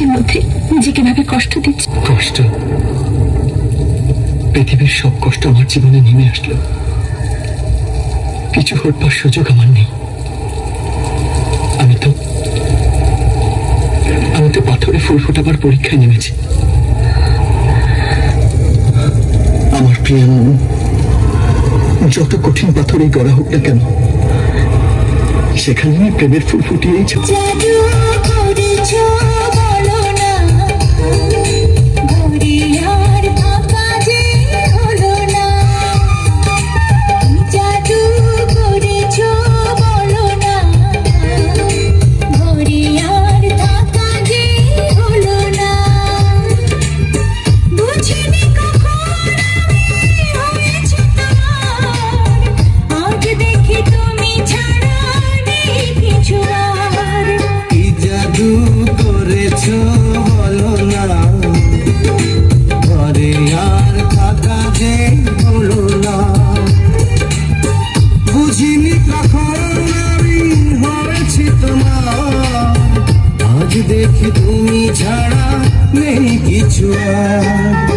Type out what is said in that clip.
মধ্যে নিজেকে ভাবে কষ্ট দিচ্ছি। কষ্ট? পৃথিবীর সব কষ্ট আমার জীবনে নেমে আসলো। কিছু হটবার সুযোগ আমার নেই। আমি তো আমি তো পাথরে ফুল ফোটাবার পরীক্ষায় নেমেছি। আমার প্রিয় মন, যত কঠিন পাথরেই গড়া হোক না কেন সেখানে আমি প্রেমের ফুল ফুটিয়েই দেখি তুমি ছাড়া নেই কিছু আর।